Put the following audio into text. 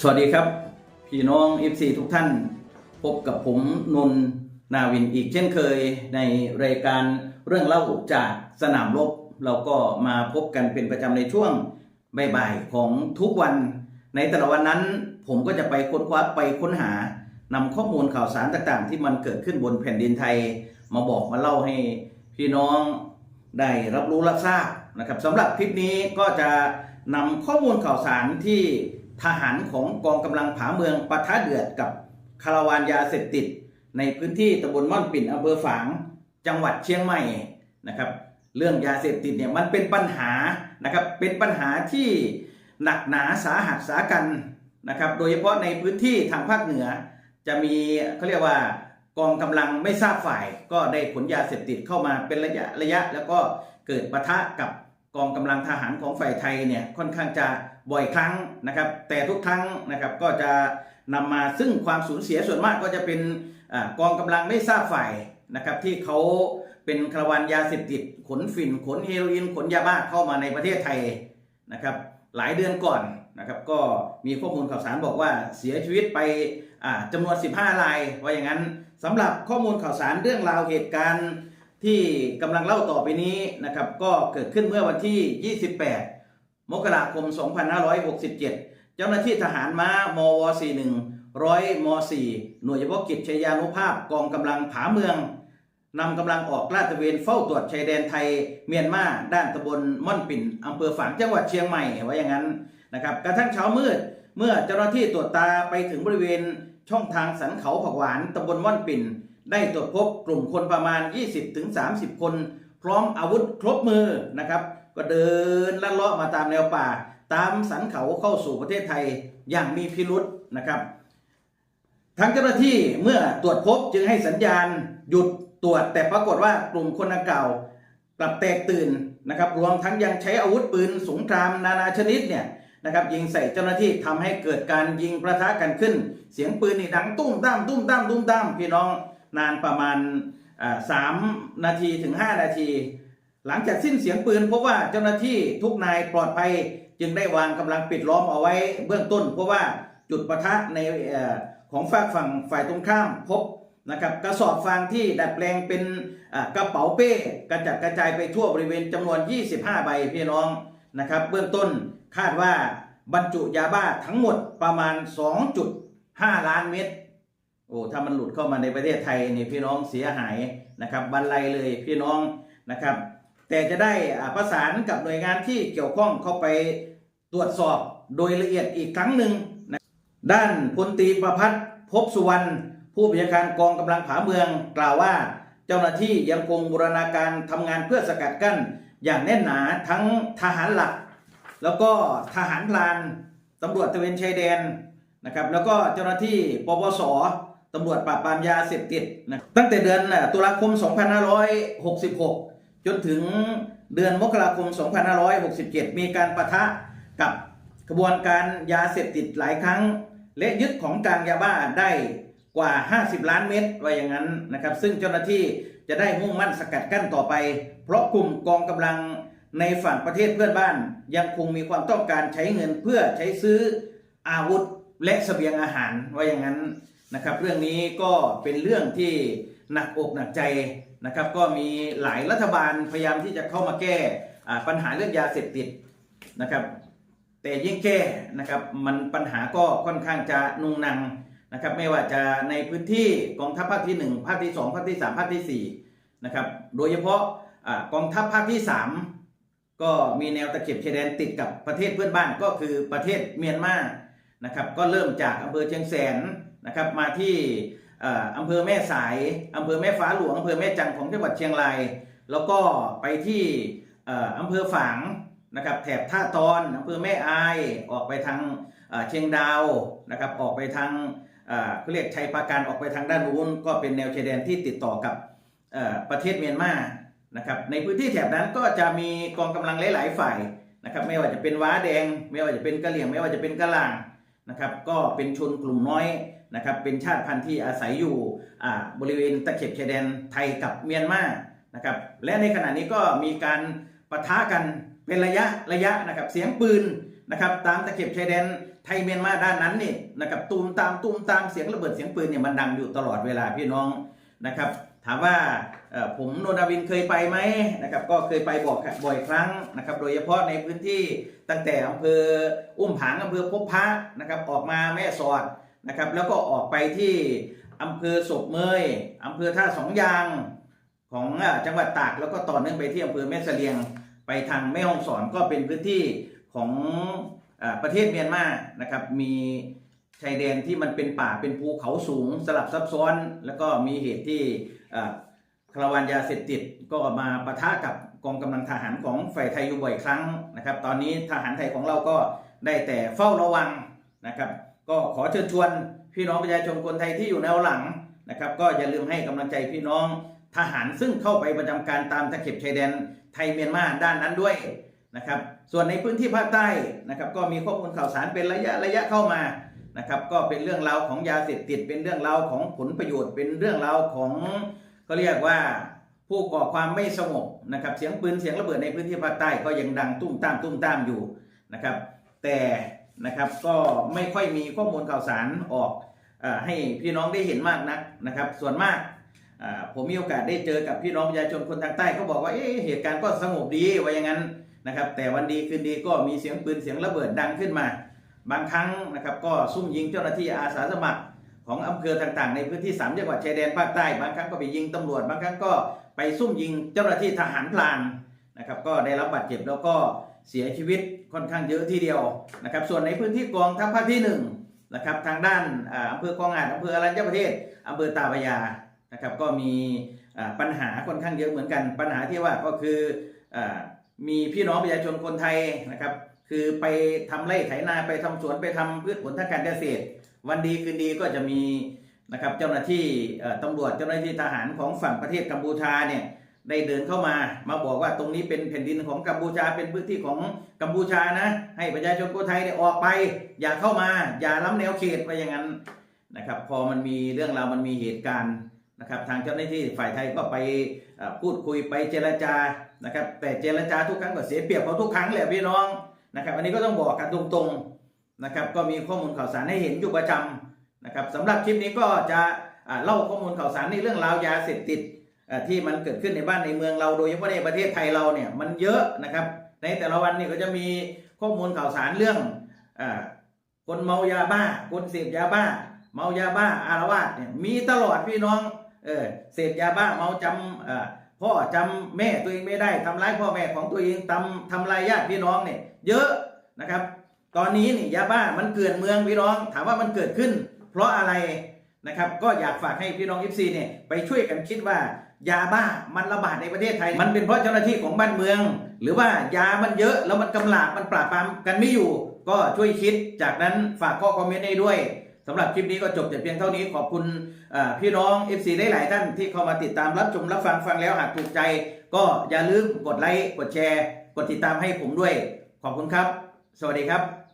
สวัสดีครับ พี่น้อง FC ทุกท่าน พบกับผมนนนาวินอีกเช่นเคยในรายการเรื่องเล่าจากสนามรบ เราก็มาพบกันเป็นประจำในช่วงบ่ายๆของทุกวัน ในแต่ละวันนั้นผมก็จะไปค้นคว้าไปค้นหานำข้อมูลข่าวสารต่างๆ ที่มันเกิดขึ้นบนแผ่นดินไทย มาบอกมาเล่าให้พี่น้องได้รับรู้รับทราบนะครับสำหรับคลิปนี้ก็จะนำข้อมูลข่าวสารที่ ทหารของกองกำลังผาเมืองปะทะเดือดกับคาราวานยาเสพติด ในพื้นที่ตำบลม่อนปิ่นอำเภอฝาง จังหวัดเชียงใหม่นะครับ เรื่องยาเสพติดเนี่ยมันเป็นปัญหานะครับเป็นปัญหาที่หนักหนาสาหัสสากันนะครับ โดยเฉพาะในพื้นที่ทางภาคเหนือ จะมีเขาเรียกว่ากองกำลังไม่ทราบฝ่ายก็ได้ขนยาเสพติดเข้ามาเป็นระยะระยะ แล้วก็เกิดปะทะกับกองกำลังทหารของฝ่ายไทยเนี่ยค่อนข้างจะ บ่อยครั้งนะครับ แต่ทุกครั้งนะครับก็จะนำมาซึ่งความสูญเสียส่วนมากก็จะเป็นอกองกำลังไม่ทราบฝ่ายนะครับที่เขาเป็นคาราวานยาเสพติดขนฝิ่นขนเฮโรอีนขนยาบ้าเข้ามาในประเทศไทยนะครับหลายเดือนก่อนนะครับก็มีข้อมูลข่าวสารบอกว่าเสียชีวิตไปอ่าจำนวน 15 รายว่าอย่างนั้นสำหรับข้อมูลข่าวสารเรื่องราวเหตุการณ์ที่กำลังเล่าต่อไปนี้นะครับก็เกิดขึ้นเมื่อวันที่ 28 มกราคม 2567 เจ้าหน้าที่ทหารม้ามว41ร้อยม4หน่วยเฉพาะกิจชายานุภาพกองกำลังผาเมืองนำกำลังออกลาดตระเวนเฝ้าตรวจชายแดนไทยเมียนมาด้านตำบลม่อนปิ่นอำเภอฝางจังหวัดเชียงใหม่ไว้อย่างนั้นนะครับกระทั่งเช้ามืดเมื่อเจ้าหน้าที่ตรวจตาไปถึงบริเวณช่องทางสันเขาผักหวานตำบลม่อนปิ่น ได้ตรวจพบกลุ่มคนประมาณ 20-30 คน พร้อมอาวุธครบมือนะครับ ก็เดินลัดเลาะมาตามแนวป่า ตามสันเขาเข้าสู่ประเทศไทยอย่างมีพิรุษนะครับทางเจ้าหน้าที่เมื่อตรวจพบจึงให้สัญญาณหยุดตรวจ แต่ปรากฏว่ากลุ่มคนดังกล่าวกลับแตกตื่นนะครับรวมทั้งยังใช้อาวุธปืนสงครามนานาชนิดเนี่ยนะครับยิงใส่เจ้าหน้าที่ทำให้เกิดการยิงประทะกันขึ้น เสียงปืนนี่ดังตุ้มตามตุ้มตามตุ้มตามพี่น้องนานประมาณสามนาทีถึง 5 นาที หลังจากสิ้นเสียงปืนพบว่าเจ้าหน้าที่ทุกนายปลอดภัยจึงได้วางกำลังปิดล้อมเอาไว้เบื้องต้น เพราะว่าจุดประทะในอของฝากฝั่งฝ่ายตรงข้ามพบนะครับกระสอบฟางที่ดัดแปลงเป็นกระเป๋าเป้กระจัดกระจายไปทั่วบริเวณจำนวน 25 ใบพี่น้องนะครับ เบื้องต้นคาดว่าบรรจุยาบ้าทั้งหมดประมาณ 2.5 ล้านเม็ดโอ้ถ้ามันหลุดเข้ามาในประเทศไทยนี่พี่น้องเสียหายนะครับบรรลัยเลยพี่น้องนะครับ แต่จะได้ประสานกับหน่วยงานที่เกี่ยวข้องเข้าไปตรวจสอบโดยละเอียดอีกครั้งหนึ่งนะด้านพลตรีประพัฒน์ภพสุวรรณผู้บัญชาการกองกำลังผาเมืองกล่าวว่า เจ้าหน้าที่ยังคงบูรณาการทำงานเพื่อสกัดกั้น อย่างแน่นหนาทั้งทหารหลัก แล้วก็ทหารพลานตำรวจตะเวนชายแดนนะครับแล้วก็เจ้าหน้าที่ปปสตำรวจปราบปรามยาเสพติดนะตั้งแต่เดือนตุลาคม 2566 จนถึงเดือนมกราคม 2567 มีการประทะกับกระบวนการยาเสพติดหลายครั้ง และยึดของกลางยาบ้าได้กว่า 50 ล้านเม็ดว่าอย่างนั้นนะครับ ซึ่งเจ้าหน้าที่จะได้มุ่งมั่นสกัดกั้นต่อไป เพราะกลุ่มกองกำลังในฝั่งประเทศเพื่อนบ้าน ยังคงมีความต้องการใช้เงินเพื่อใช้ซื้ออาวุธและเสบียงอาหารว่าอย่างนั้นนะครับ เรื่องนี้ก็เป็นเรื่องที่หนักอกหนักใจ นะครับก็มีหลายรัฐบาลพยายามที่จะเข้ามาแก้ปัญหาเรื่องยาเสพติดนะครับ แต่ยิ่งแก้นะครับมันปัญหาก็ค่อนข้างจะนุงนังนะครับ ไม่ว่าจะในพื้นที่กองทัพภาคที่ 1 ภาคที่ 2 ภาคที่ 3 ภาคที่ 4 นะครับ โดยเฉพาะกองทัพภาคที่ 3 ก็มีแนวตะเข็บชายแดนติดกับประเทศเพื่อนบ้านก็คือประเทศเมียนมานะครับ ก็เริ่มจากอำเภอเชียงแสนนะครับมาที่ อำเภอแม่สายอำเภอแม่ฟ้าหลวงอำเภอแม่จันของจังหวัดเชียงราย แล้วก็ไปที่ออำเภอฝางนะครับแถบท่าตอนอำเภอแม่อายออกไปทางเชียงดาวนะครับออกไปทางเขาเรียกชัยปาการออกไปทางด้านนู้นก็เป็นแนวชายแดนที่ติดต่อกับประเทศเมียนมานะครับในพื้นที่แถบนั้นก็จะมีกองกำลังหลาย ๆ ฝ่ายนะครับไม่ว่าจะเป็นว้าแดง ไม่ว่าจะเป็นกะเหลี่ยง ไม่ว่าจะเป็นกะหลาง นะครับก็เป็นชนกลุ่มน้อยนะครับเป็นชาติพันธุ์ที่อาศัยอยู่บริเวณตะเข็บชายแดนไทยกับเมียนมานะครับและในขณะนี้ก็มีการปะทะกันเป็นระยะระยะนะครับเสียงปืนนะครับตามตะเข็บชายแดนไทยเมียนมาด้านนั้นนี่นะครับตูมตามตูมตามเสียงระเบิดเสียงปืนเนี่ยมันดังอยู่ตลอดเวลาพี่น้องนะครับ ถามว่าผมโนนาวินเคยไปไหมนะครับก็เคยไปบอกบ่อยครั้งนะครับโดยเฉพาะในพื้นที่ตั้งแต่อำเภออุ้มผางอำเภอพบพระนะครับออกมาแม่สอดนะครับแล้วก็ออกไปที่อำเภอศพเมยอำเภอท่าสองยางของจังหวัดตากแล้วก็ต่อเนื่องไปที่อำเภอแม่เสลียง ไปทางแม่ฮ่องสอนก็เป็นพื้นที่ของอประเทศเมียนมานะครับมี ชายแดนที่มันเป็นป่าเป็นภูเขาสูงสลับซับซ้อน แล้วก็มีเหตุที่คาราวานยาเสพติดก็มาปะทะกับกองกำลังทหารของฝ่ายไทยอยู่บ่อยครั้งนะครับ ตอนนี้ทหารไทยของเราก็ได้แต่เฝ้าระวังนะครับ ก็ขอเชิญชวนพี่น้องประชาชนคนไทยที่อยู่แนวหลังนะครับ ก็อย่าลืมให้กำลังใจพี่น้องทหารซึ่งเข้าไปประจำการตามตะเข็บชายแดนไทยเมียนมาด้านนั้นด้วยนะครับ ส่วนในพื้นที่ภาคใต้นะครับ ก็มีข้อมูลข่าวสารเป็นระยะระยะเข้ามา นะครับก็เป็นเรื่องราวของยาเสพติด เป็นเรื่องราวของผลประโยชน์ เป็นเรื่องราวของก็เรียกว่าผู้ก่อความไม่สงบนะครับเสียงปืนเสียงระเบิดในพื้นที่ภาคใต้ก็ยังดังตุ้มตามตุ้มตามอยู่นะครับแต่นะครับก็ไม่ค่อยมีข้อมูลข่าวสารออกอให้พี่น้องได้เห็นมากนักนะครับส่วนมากผมมีโอกาสได้เจอกับพี่น้องประชาชนคนทางใต้เขาบอกว่าเอ๊ะเหตุการณ์ก็สงบดีว่าอย่างนั้นนะครับแต่วันดีคืนดีก็มีเสียงปืนเสียงระเบิดดังขึ้นมา บางครั้งนะครับก็ซุ่มยิงเจ้าหน้าที่อาสาสมัครของอำเภอต่างๆ ในพื้นที่สามจังหวัดชายแดนภาคใต้บางครั้งก็ไปยิงตำรวจ บางครั้งก็ไปซุ่มยิงเจ้าหน้าที่ทหารพลานนะครับก็ได้รับบาดเจ็บแล้วก็เสียชีวิตค่อนข้างเยอะทีเดียวนะครับส่วนในพื้นที่กองทัพภาคที่หนึ่งนะครับทางด้านอำเภอกองอาจอำเภออรัญญประเทศอำเภอตาพยานะครับก็มีปัญหาค่อนข้างเยอะเหมือนกัน ปัญหาที่ว่าก็คืออมีพี่น้องประชาชนคนไทยนะครับ คือไปทำไร่ไถนาไปทำสวนไปทำพืชผลทางการเกษตร วันดีคืนดีก็จะมีนะครับเจ้าหน้าที่ตำรวจเจ้าหน้าที่ทหารของฝั่งประเทศกัมพูชาเนี่ยได้เดินเข้ามามาบอกว่าตรงนี้เป็นแผ่นดินของกัมพูชาเป็นพื้นที่ของกัมพูชานะ ให้ประชาชนคนไทยเนี่ยออกไป อย่าเข้ามา อย่าล้ำแนวเขตไปอย่างนั้นนะครับพอมันมีเรื่องราวมันมีเหตุการณ์นะครับทางเจ้าหน้าที่ฝ่ายไทยก็ไปพูดคุยไปเจรจานะครับแต่เจรจาทุกครั้งก็เสียเปรียบเขาทุกครั้งแหละพี่น้อง นะครับ อันนี้ก็ต้องบอกกันตรงๆนะครับ ก็มีข้อมูลข่าวสารให้เห็นอยู่ประจำนะครับสำหรับคลิปนี้ก็จะเล่าข้อมูลข่าวสารในเรื่องราวยาเสพติดที่มันเกิดขึ้นในบ้านในเมืองเราโดยเฉพาะในประเทศไทยเราเนี่ยมันเยอะนะครับ ในแต่ละวันเนี่ยก็จะมีข้อมูลข่าวสารเรื่องอคนเมายาบ้า คนเสพยาบ้า เมายาบ้าอารวาสเนี่ยมีตลอดพี่น้องเออเสพยาบ้าเมาจำอ พ่อจำแม่ตัวเองไม่ได้ทำร้ายพ่อแม่ของตัวเองทำทำลายญาติพี่น้องเนี่ยเยอะนะครับ ตอนนี้นี่ยาบ้ามันเกลื่อนเมืองพี่น้อง ถามว่ามันเกิดขึ้น เพราะอะไรนะครับ ก็อยากฝากให้พี่น้องอิฟซีเนี่ยไปช่วยกันคิดว่ายาบ้ามันระบาดในประเทศไทย มันเป็นเพราะเจ้าหน้าที่ของบ้านเมือง หรือว่ายามันเยอะแล้วมันกำลาบมันปราบปรามกันไม่อยู่ ก็ช่วยคิดจากนั้นฝากข้อคอมเมนต์ให้ด้วย สำหรับคลิปนี้ก็จบแต่เพียงเท่านี้ขอบคุณพี่น้อง FC ได้หลายท่านที่เข้ามาติดตามรับชมรับฟังฟังแล้วหากถูกใจ ก็อย่าลืมกดไลค์กดแชร์ กดติดตามให้ผมด้วย ขอบคุณครับ สวัสดีครับ